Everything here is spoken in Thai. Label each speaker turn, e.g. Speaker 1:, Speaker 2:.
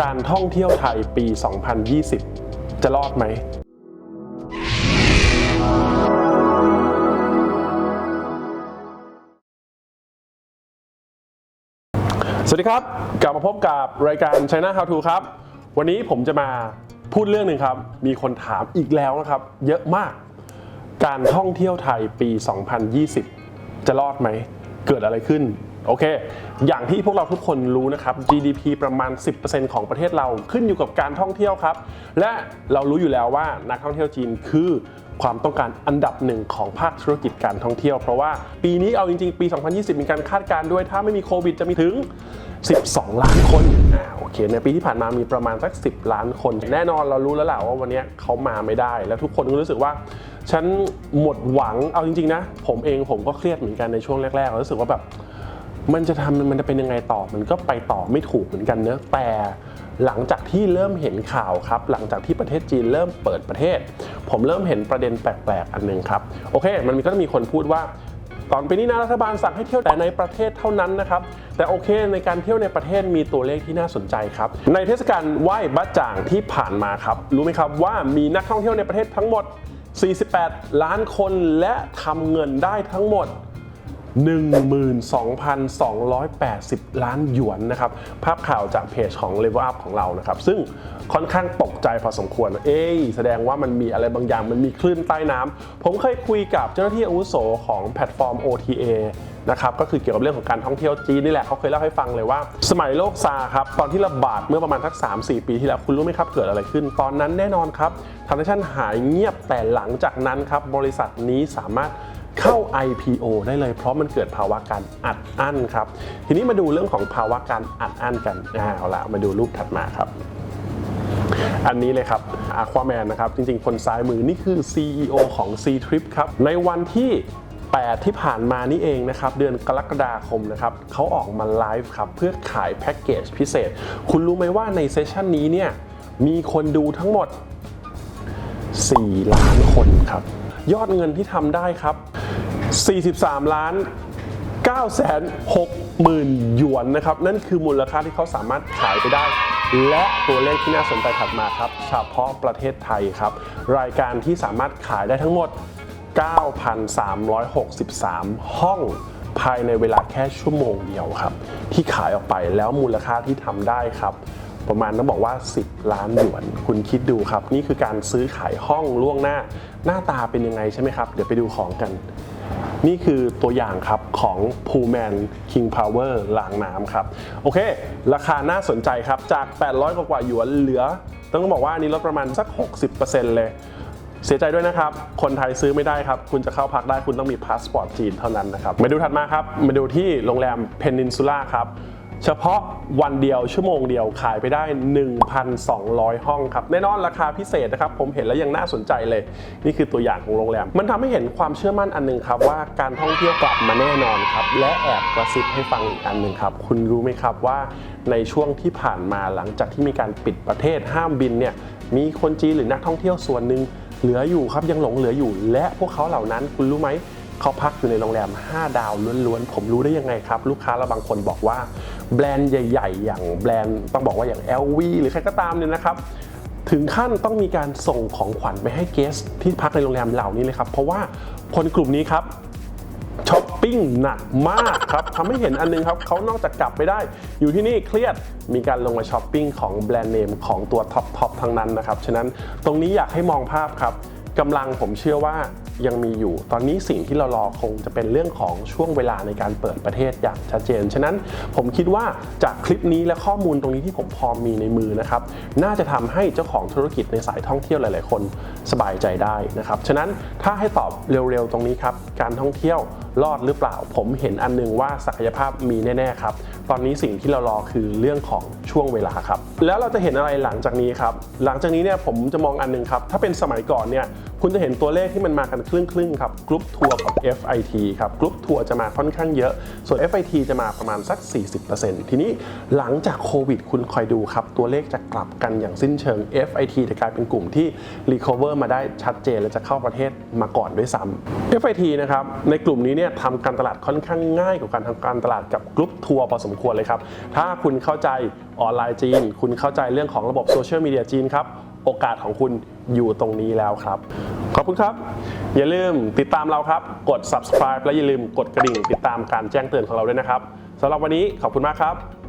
Speaker 1: การท่องเที่ยวไทยปี 2020 จะรอดไหม สวัสดีครับ กลับมาพบกับรายการ China How To ครับ วันนี้ผมจะมาพูดเรื่องหนึ่งครับ มีคนถามอีกแล้วนะครับ เยอะมาก การท่องเที่ยวไทยปี 2020 จะรอดไหม เกิดอะไรขึ้น โอเค อย่างที่พวกเราทุกคนรู้นะครับ GDP ประมาณ 10%ของประเทศเราขึ้นอยู่กับการท่องเที่ยวครับ และเรารู้อยู่แล้วว่านักท่องเที่ยวจีนคือความต้องการอันดับหนึ่งของภาคธุรกิจการท่องเที่ยว เพราะว่าปีนี้เอาจริงๆ ปี 2020 มีการคาดการณ์ด้วยถ้าไม่มีโควิดจะมีถึง 12 ล้านคนอ่าโอเค ในปีที่ผ่านมามีประมาณสัก 10 ล้านคน แน่นอนเรารู้แล้วแหละว่าวันนี้เขามาไม่ได้ แล้วทุกคนก็รู้สึกว่า ฉันหมดหวังเอาจริงๆนะ ผมเองผมก็เครียดเหมือนกันในช่วงแรกๆรู้สึกว่าแบบ มันจะทำมันจะเป็นยังไงต่อมันก็ไปต่อไม่ถูกเหมือนกันเนอะแต่หลังจากที่เริ่มเห็นข่าวครับ หลังจากที่ประเทศจีนเริ่มเปิดประเทศ ผมเริ่มเห็นประเด็นแปลกๆอันหนึ่งครับโอเค มันก็จะมีคนพูดว่าตอนปีนี้นะรัฐบาลสั่งให้เที่ยวแต่ในประเทศเท่านั้นนะครับ แต่โอเคในการเที่ยวในประเทศมีตัวเลขที่น่าสนใจครับ ในเทศกาลไหว้บัจจ่างที่ผ่านมาครับ รู้ไหมครับว่ามีนักท่องเที่ยวในประเทศทั้งหมด 48 ล้านคนและทำเงินได้ทั้งหมด 12,280 ล้านหยวนนะครับ ภาพข่าวจากเพจของ Level Up ของเรานะครับ ซึ่งค่อนข้างตกใจพอสมควร เอ้ยแสดงว่ามันมีอะไรบางอย่าง มันมีคลื่นใต้น้ำ ผมเคยคุยกับเจ้าหน้าที่อาวุโสของแพลตฟอร์ม OTA นะครับก็คือเกี่ยวกับเรื่องของการท่องเที่ยวจีนนี่แหละเขาเคยเล่าให้ฟังเลยว่า สมัยโลกซาครับตอนที่ระบาดเมื่อประมาณทัก 3-4 ปีที่แล้วคุณรู้ไหมครับเกิดอะไรขึ้น ตอนนั้นแน่นอนครับทราน s ชั่นหายเงียบแต่หลังจากนั้นครับบริษัทนี้สามารถ เข้า IPO ได้เลย เพราะมันเกิดภาวะการอัดอั้นครับ ทีนี้มาดูเรื่องของภาวะการอัดอั้นกันอ่าเอาละมาดูรูปถัดมาครับอันนี้เลยครับ Aquaman นะครับ จริงๆ คนซ้ายมือนี่คือ CEO ของ C Trip ครับ ในวันที่ 8 ที่ผ่านมานี่เองนะครับ เดือนกรกฎาคมนะครับเขาออกมาไลฟ์ครับ เพื่อขายแพ็กเกจพิเศษ คุณรู้ไหมว่าในเซสชันนี้เนี่ย มีคนดูทั้งหมด 4 ล้านคนครับ ยอดเงินที่ทำได้ครับ 43 ล้าน9แสน6หมื่นหยวนนะครับ นั่นคือมูลค่าที่เขาสามารถขายไปได้ และตัวเลขที่น่าสนใจถัดมาครับ เฉพาะประเทศไทยครับ รายการที่สามารถขายได้ทั้งหมด 9,363 ห้องภายในเวลาแค่ชั่วโมงเดียวครับ ที่ขายออกไปแล้วมูลค่าที่ทำได้ครับ ประมาณต้องบอกว่า 10 ล้านหยวน คุณคิดดูครับ นี่คือการซื้อขายห้องล่วงหน้า หน้าตาเป็นยังไงใช่ไหมครับ เดี๋ยวไปดูของกัน นี่คือตัวอย่างครับของ p o o l m a n King Power ล้างน้ำครับ โอเค ราคาน่าสนใจครับ จาก 800 กว่าๆหยวนเหลือ ต้องบอกว่าอันนี้ลดประมาณสัก 60%เลยเสียใจด้วยนะครับ คนไทยซื้อไม่ได้ครับ คุณจะเข้าพักได้คุณต้องมีพาสปอร์ตจีนเท่านั้นนะครับ มาดูถัดมาครับ มาดูที่โรงแรมเพนินซูล่าครับ เฉพาะวันเดียวชั่วโมงเดียวขายไปได้ 1,200 ห้องครับแน่นอนราคาพิเศษนะครับ ผมเห็นแล้วยังน่าสนใจเลย นี่คือตัวอย่างของโรงแรม มันทำให้เห็นความเชื่อมั่นอันหนึงครับ ว่าการท่องเที่ยวกลับมาแน่นอนครับ และแอบกระซิบให้ฟังอีกอันหนึ่งครับ คุณรู้ไหมครับว่าในช่วงที่ผ่านมาหลังจากที่มีการปิดประเทศห้ามบินเนี่ยมีคนจีนหรือนักท่องเที่ยวส่วนหนึ่งเหลืออยู่ครับยังหลงเหลืออยู่ และพวกเขาเหล่านั้นคุณรู้ไหม เขาพักอยู่ในโรงแรม 5 ดาวล้วนๆ ผมรู้ได้ยังไงครับ ลูกค้าเราบางคนบอกว่า แบรนด์ใหญ่ๆ อย่างแบรนด์ต้องบอกว่าอย่าง LV หรือใครก็ตามเนี่ยนะครับ ถึงขั้นต้องมีการส่งของขวัญไปให้เกสที่พักในโรงแรมเหล่านี้เลยครับ เพราะว่าคนกลุ่มนี้ครับช้อปปิ้งหนักมากครับทำให้เห็นอันนึงครับเขานอกจากกลับไปได้ อยู่ที่นี่เครียดมีการลงมาช้อปปิ้งของแบรนด์เนมของตัวท็อปทอปทั้งนั้นนะครับ ฉะนั้นตรงนี้อยากให้มองภาพครับ กำลังผมเชื่อว่ายังมีอยู่ ตอนนี้สิ่งที่เรารอคงจะเป็นเรื่องของช่วงเวลาในการเปิดประเทศอย่างชัดเจน ฉะนั้นผมคิดว่าจากคลิปนี้และข้อมูลตรงนี้ที่ผมพอมีในมือนะครับ น่าจะทำให้เจ้าของธุรกิจในสายท่องเที่ยวหลาย ๆ คนสบายใจได้นะครับ ฉะนั้นถ้าให้ตอบเร็ว ๆ ตรงนี้ครับ การท่องเที่ยว รอดหรือเปล่า ผมเห็นอันหนึงว่าศักยภาพมีแน่ๆครับ ตอนนี้สิ่งที่เรารอคือเรื่องของช่วงเวลาครับ แล้วเราจะเห็นอะไรหลังจากนี้ครับ หลังจากนี้เนี่ยผมจะมองอันหนึงครับ ถ้าเป็นสมัยก่อนเนี่ยคุณจะเห็นตัวเลขที่มันมากันครึ่งครึ่งๆครับกรุ๊ปทัวร์กับ FIT ครับกรุ๊ปทัวร์จะมาค่อนข้างเยอะ ส่วน FIT จะมาประมาณสัก 40%ทีนี้หลังจากโควิด คุณคอยดูครับ ตัวเลขจะกลับกันอย่างสิ้นเชิง FIT จะกลายเป็นกลุ่มที่ recover มาได้ชัดเจนและจะเข้าประเทศมาก่อนด้วยซ้ำ FIT นะครับในกลุ่มนี้เนี่ยทำการตลาดค่อนข้างง่ายกว่าการทำการตลาดกับกรุ๊ปทัวร์พอสมมควรเลยครับ ถ้าคุณเข้าใจออนไลน์จีน คุณเข้าใจเรื่องของระบบโซเชียลมีเดียจีนครับ โอกาสของคุณอยู่ตรงนี้แล้วครับ ขอบคุณครับ อย่าลืมติดตามเราครับ กด subscribe และอย่าลืมกดกระดิ่งติดตามการแจ้งเตือนของเราด้วยนะครับสำหรับวันนี้ขอบคุณมากครับ